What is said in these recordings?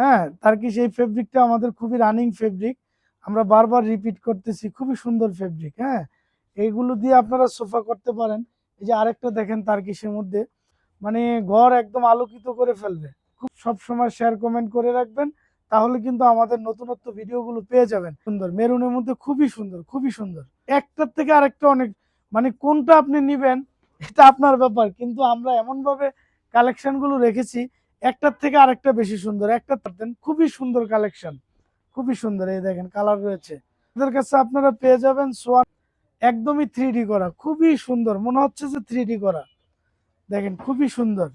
হ্যাঁ তার কি সেই ফেব্রিকটা আমাদের খুবই রানিং ফেব্রিক আমরা বারবার রিপিট করতেছি, খুবই সুন্দর ফেব্রিক হ্যাঁ? এইগুলো দিয়ে আপনারা সোফা করতে পারেন। এই যে আরেকটা দেখেন তার কিসের মধ্যে মানে ঘর একদম আলোকিত করে ফেলবে। খুব সব সময় শেয়ার কমেন্ট করে রাখবেন, তাহলে কিন্তু আমাদের নতুনত্ব ভিডিওগুলো পেয়ে যাবেন। সুন্দর, মেরুনের মধ্যে খুবই সুন্দর খুবই সুন্দর। একটার থেকে আরেকটা অনেক মানে কোনটা আপনি নিবেন, এটা আপনার ব্যাপার। কিন্তু আমরা এমনভাবে কালেকশনগুলো রেখেছি একটার থেকে আরেকটা বেশি সুন্দর, একটা পারতেন খুবই সুন্দর কালেকশন খুবই সুন্দর, এই দেখেন কালার রয়েছে। আমাদের কাছে আপনারা পেয়ে যাবেন সোয়ান একদমই থ্রি করা, খুবই সুন্দর, মনে হচ্ছে যে থ্রি করা। দেখেন, খুবই সুন্দর।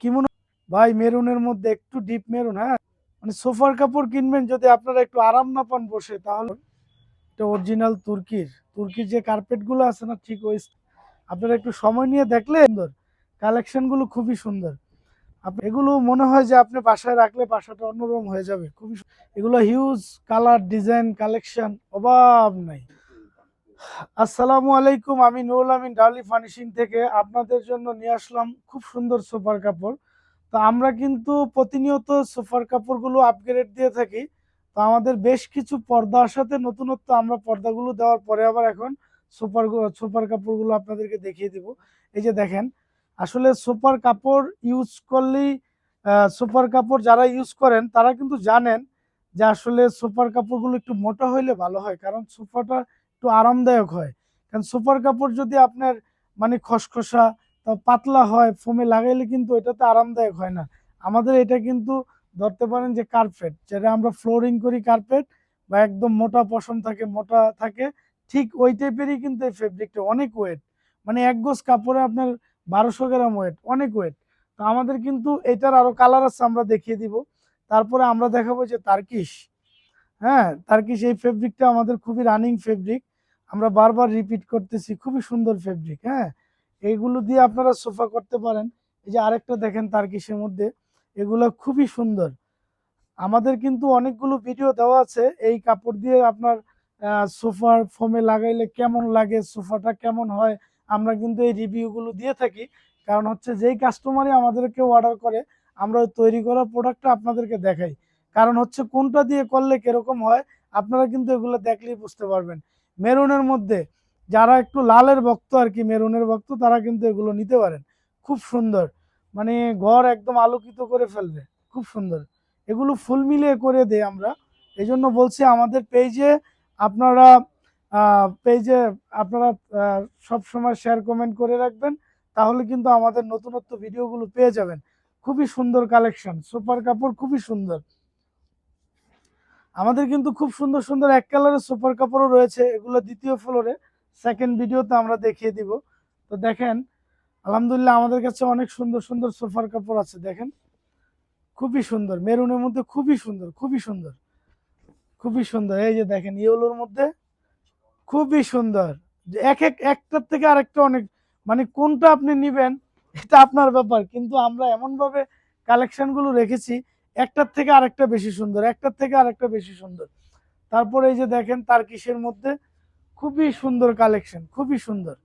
কি মনে ভাই, মেরুনের মধ্যে একটু ডিপ মেরুন হ্যাঁ? মানে সোফার কাপড় কিনবেন যদি আপনারা একটু আরাম না পান বসে, তাহলে এটা অরিজিনাল তুর্কির। তুর্কির যে কার্পেটগুলো আছে না, ঠিক ওই আপনারা একটু সময় নিয়ে দেখলে সুন্দর। কালেকশনগুলো খুবই সুন্দর। এগুলো মনে হয় যে আপনি বাসায় রাখলে বাসাটা অন্যরকম হয়ে যাবে। খুবই এগুলো হিউজ কালার ডিজাইন কালেকশন অভাব নাই। আসসালামু আলাইকুম, আমি নুরুল আমিন, ডালি ফার্নিশিং থেকে আপনাদের জন্য নিয়ে আসলাম খুব সুন্দর সোফার কাপড়। তো আমরা কিন্তু প্রতিনিয়ত সোফার কাপড়গুলো আপগ্রেড দিয়ে থাকি। তো আমাদের বেশ কিছু পর্দা আসাতে নতুনত্ব আমরা পর্দাগুলো দেওয়ার পরে আবার এখন সোফার সোফার কাপড়গুলো আপনাদেরকে দেখিয়ে দিব। এই যে দেখেন আসলে সোফার কাপড় ইউজ করলেই সোফার কাপড় যারা ইউজ করেন, তারা কিন্তু জানেন যে আসলে সোফার কাপড়গুলো একটু মোটা হইলে ভালো হয়। কারণ সোফাটা একটু আরামদায়ক হয়। কারণ সোফার কাপড় যদি আপনার মানে খসখসা, তা পাতলা হয়, ফোমে লাগাইলে কিন্তু এটাতে আরামদায়ক হয় না। আমাদের এটা কিন্তু ধরতে পারেন যে কার্পেট যেটা আমরা ফ্লোরিং করি কার্পেট বা একদম মোটা পশম থাকে, মোটা থাকে, ঠিক ওই টাইপেরই কিন্তু এই ফেব্রিকটা অনেক ওয়েট মানে এক গোজ কাপড়ে আপনার বারোশো গ্রাম ওয়েট অনেক ওয়েট তো আমাদের কিন্তু এটার আরও কালার আছে, আমরা দেখিয়ে দিব। তারপরে আমরা দেখাবো যে তার্কিশ হ্যাঁ তার্কিশ এই ফেব্রিকটা আমাদের খুবই রানিং ফেব্রিক আমরা বারবার রিপিট করতেছি, খুবই সুন্দর ফেব্রিক হ্যাঁ। এইগুলো দিয়ে আপনারা সোফা করতে পারেন। এই যে আরেকটা দেখেন তার্কিশের মধ্যে, এগুলো খুবই সুন্দর। আমাদের কিন্তু অনেকগুলো ভিডিও দেওয়া আছে, এই কাপড় দিয়ে আপনার সোফার ফোমে লাগাইলে কেমন লাগে সোফাটা কেমন হয় আমরা কিন্তু এই রিভিউগুলো দিয়ে থাকি। কারণ হচ্ছে যেই কাস্টমারই আমাদেরকে অর্ডার করে, আমরা ওই তৈরি করা প্রোডাক্টটা আপনাদেরকে দেখাই। কারণ হচ্ছে কোনটা দিয়ে করলে কীরকম হয়, আপনারা কিন্তু এগুলো দেখলেই বুঝতে পারবেন। মেরুনের মধ্যে যারা একটু লালের ভক্ত আর কি, মেরুনের ভক্ত, তারা কিন্তু এগুলো নিতে পারেন। খুব সুন্দর। মানে ঘর একদম আলোকিত করে ফেলবে। খুব সুন্দর। এগুলো ফুল মিলিয়ে করে দেয় আমরা। এই জন্য বলছি আমাদের পেজে আপনারা পেজে আপনারা সব সময় শেয়ার কমেন্ট করে রাখবেন, তাহলে কিন্তু আমাদের নতুনত্ব ভিডিওগুলো পেয়ে যাবেন। খুবই সুন্দর কালেকশন সুপার কাপড় খুবই সুন্দর। আমাদের কিন্তু খুব সুন্দর সুন্দর এক কালারের সুপার কাপড়ও রয়েছে, এগুলো দ্বিতীয় ফ্লোরে সেকেন্ড ভিডিওতে আমরা দেখিয়ে দিব। তো দেখেন, আলহামদুলিল্লাহ আমাদের কাছে অনেক সুন্দর সুন্দর সোফার কাপড় আছে, দেখেন। খুবই সুন্দর, মেরুনের মধ্যে খুবই সুন্দর খুবই সুন্দর। খুবই সুন্দর, এই যে দেখেন ইয়েলোর মধ্যে খুবই সুন্দর। এক এক, একটার থেকে আরেকটা অনেক মানে কোনটা আপনি নিবেন, এটা আপনার ব্যাপার। কিন্তু আমরা এমনভাবে কালেকশনগুলো রেখেছি, একটার থেকে আরেকটা বেশি সুন্দর, একটার থেকে আরেকটা বেশি সুন্দর। তারপরে এই যে দেখেন তার কিসের মধ্যে খুবই সুন্দর কালেকশন, খুবই সুন্দর।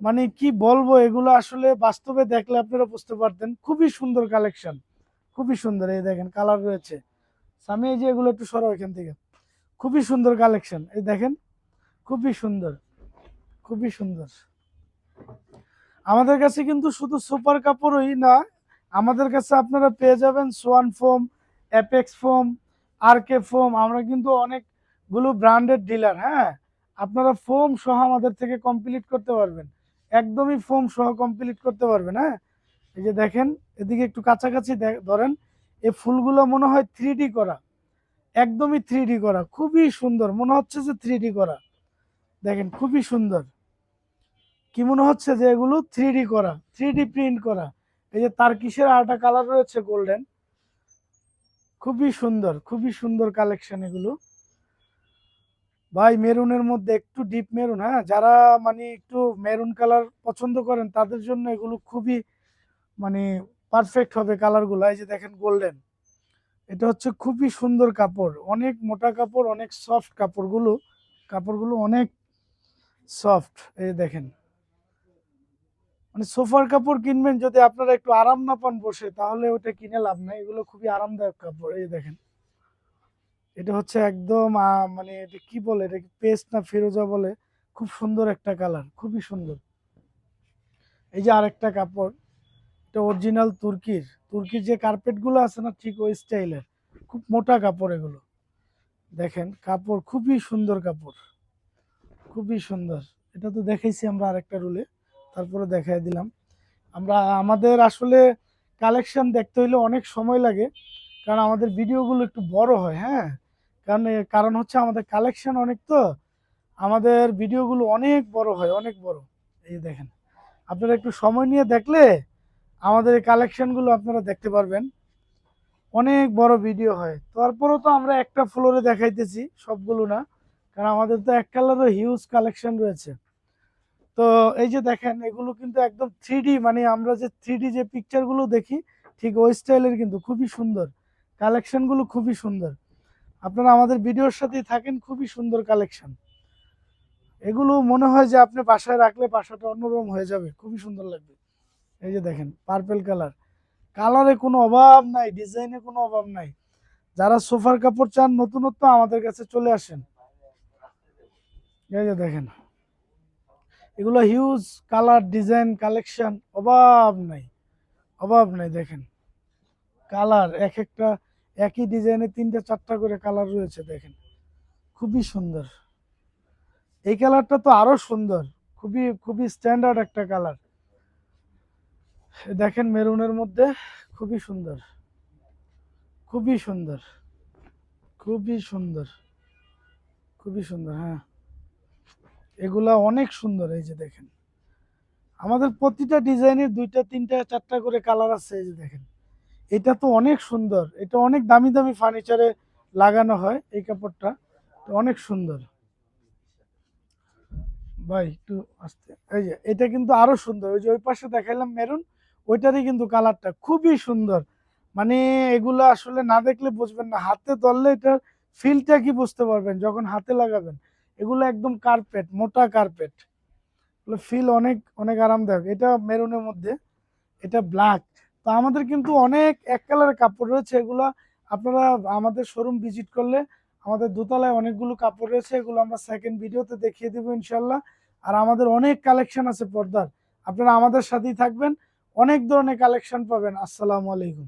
মানে কি বলব, এগুলো আসলে বাস্তবে দেখলে আপনারা বুঝতে পারতেন, খুবই সুন্দর কালেকশন, খুবই সুন্দর। এই দেখেন, কালার রয়েছে। স্বামী এই যে এগুলো একটু সরো এখান থেকে। খুবই সুন্দর কালেকশন, এই দেখেন। খুবই সুন্দর খুবই সুন্দর। আমাদের কাছে কিন্তু শুধু সুপার কাপড়ই না, আমাদের কাছে আপনারা পেয়ে যাবেন Swan foam, Apex foam R K foam. আমরা কিন্তু অনেকগুলো ব্র্যান্ডেড ডিলার হ্যাঁ? আপনারা ফোম সহ আমাদের থেকে কমপ্লিট করতে পারবেন। একদমই ফোম সহ কমপ্লিট করতে পারবেন হ্যাঁ? এই যে দেখেন, এদিকে একটু কাছাকাছি ধরেন এই ফুলগুলো মনে হয় থ্রি করা। একদমই থ্রি করা, খুবই সুন্দর। মনে হচ্ছে যে থ্রি করা। দেখেন, খুবই সুন্দর। কি মনে হচ্ছে যে এগুলো থ্রি করা থ্রি প্রিন্ট করা? এই যে তার কিসের আরেকটা কালার রয়েছে গোল্ডেন খুবই সুন্দর খুবই সুন্দর কালেকশন এগুলো। ভাই, মেরুনের মধ্যে একটু ডিপ মেরুন হ্যাঁ? যারা মানে একটু মেরুন কালার পছন্দ করেন, তাদের জন্য এগুলো খুবই মানে পারফেক্ট হবে কালারগুলো এই যে দেখেন গোল্ডেন এটা হচ্ছে খুবই সুন্দর কাপড়, অনেক মোটা কাপড়, অনেক সফট কাপড়গুলো। কাপড়গুলো অনেক সফট, এই দেখেন। মানে সোফার কাপড় কিনবেন যদি আপনারা একটু আরাম না পান বসে, তাহলে ওটা কিনে লাভ নাই। এগুলো খুবই আরামদায়ক কাপড়, এই দেখেন। এটা হচ্ছে একদম মানে এটা কি বলে? এটা পেস্ট না ফিরোজা বলে? খুব সুন্দর একটা কালার, খুবই সুন্দর। এই যে আরেকটা কাপড়, এটা অরিজিনাল তুর্কির। তুর্কির যে কার্পেটগুলো আছে না, ঠিক ওই স্টাইলের। খুব মোটা কাপড় এগুলো। দেখেন, কাপড় খুবই সুন্দর কাপড়। খুবই সুন্দর। এটা তো দেখাইছি আমরা আরেকটা রুলে তারপরে দেখাই দিলাম। আমরা, আমাদের আসলে কালেকশন দেখতে হইলে অনেক সময় লাগে, কারণ আমাদের ভিডিওগুলো একটু বড় হয় হ্যাঁ? কারণ কারণ হচ্ছে আমাদের কালেকশন অনেক তো, আমাদের ভিডিওগুলো অনেক বড় হয়, অনেক বড়। এই দেখেন, আপনারা একটু সময় নিয়ে দেখলে আমাদের এই কালেকশনগুলো আপনারা দেখতে পারবেন। অনেক বড় ভিডিও হয়। তারপরেও তো আমরা একটা ফ্লোরে দেখাইতেছি, সবগুলো না। কারণ আমাদের তো এক কালারও হিউজ কালেকশন রয়েছে। তো এই যে দেখেন, এগুলো কিন্তু একদম থ্রি মানে আমরা যে থ্রি যে পিকচারগুলো দেখি, ঠিক ওই স্টাইলের কিন্তু খুবই সুন্দর। কালেকশনগুলো খুবই সুন্দর। আপনারা আমাদের ভিডিওর সাথেই থাকেন, খুবই সুন্দর কালেকশন এগুলো মনে হয় যে আপনি বাসায় রাখলে বাসাটা অন্যরকম হয়ে যাবে, খুবই সুন্দর লাগবে। এই যে দেখেন পার্পেল কালার কালারে কোনো অভাব নাই ডিজাইনে কোনো অভাব নাই। যারা সোফার কাপড় চান, নতুনত্ব আমাদের কাছে চলে আসেন। এই যে দেখেন। এগুলো হিউজ কালার ডিজাইন কালেকশন অভাব নাই। অভাব নাই, দেখেন। কালার এক একটা, একই ডিজাইনে তিনটা, চারটা করে কালার রয়েছে, দেখেন। খুবই সুন্দর। এই কালারটা তো আরও সুন্দর। খুবই খুবই স্ট্যান্ডার্ড একটা কালার দেখেন মেরুনের মধ্যে, খুবই সুন্দর। খুবই সুন্দর। খুবই সুন্দর। খুবই সুন্দর হ্যাঁ। এগুলা অনেক সুন্দর, এই যে দেখেন। আমাদের প্রতিটা ডিজাইনের দুইটা, তিনটা, চারটা করে কালার আছে, এই যে দেখেন। এটা তো অনেক সুন্দর। এটা অনেক দামি দামি ফার্নিচারে লাগানো হয়, এই কাপড়টা। অনেক সুন্দর। ভাই, একটু আসতে। এই যে, এটা কিন্তু আরও সুন্দর। ওই যে ওই পাশে দেখাইলাম মেরুন, ওইটারই কিন্তু কালারটা খুবই সুন্দর। মানে এগুলো আসলে না দেখলে বুঝবেন না। হাতে ধরলে এটার ফিলটা কি বুঝতে পারবেন, যখন হাতে লাগাবেন। এগুলো একদম কার্পেট মোটা কার্পেট এগুলো ফিল অনেক অনেক আরামদায়ক। এটা মেরুনের মধ্যে, এটা ব্ল্যাক তো আমাদের কিন্তু অনেক এক কালারের কাপড় রয়েছে। এগুলো আপনারা আমাদের শোরুম ভিজিট করলে আমাদের দোতলায় অনেকগুলো কাপড় রয়েছে। এগুলো আমরা সেকেন্ড ভিডিওতে দেখিয়ে দেবো ইনশাল্লাহ আর আমাদের অনেক কালেকশন আছে পর্দার। আপনারা আমাদের সাথেই থাকবেন। অনেক ধরনের কালেকশন পাবেন। আসসালামু আলাইকুম।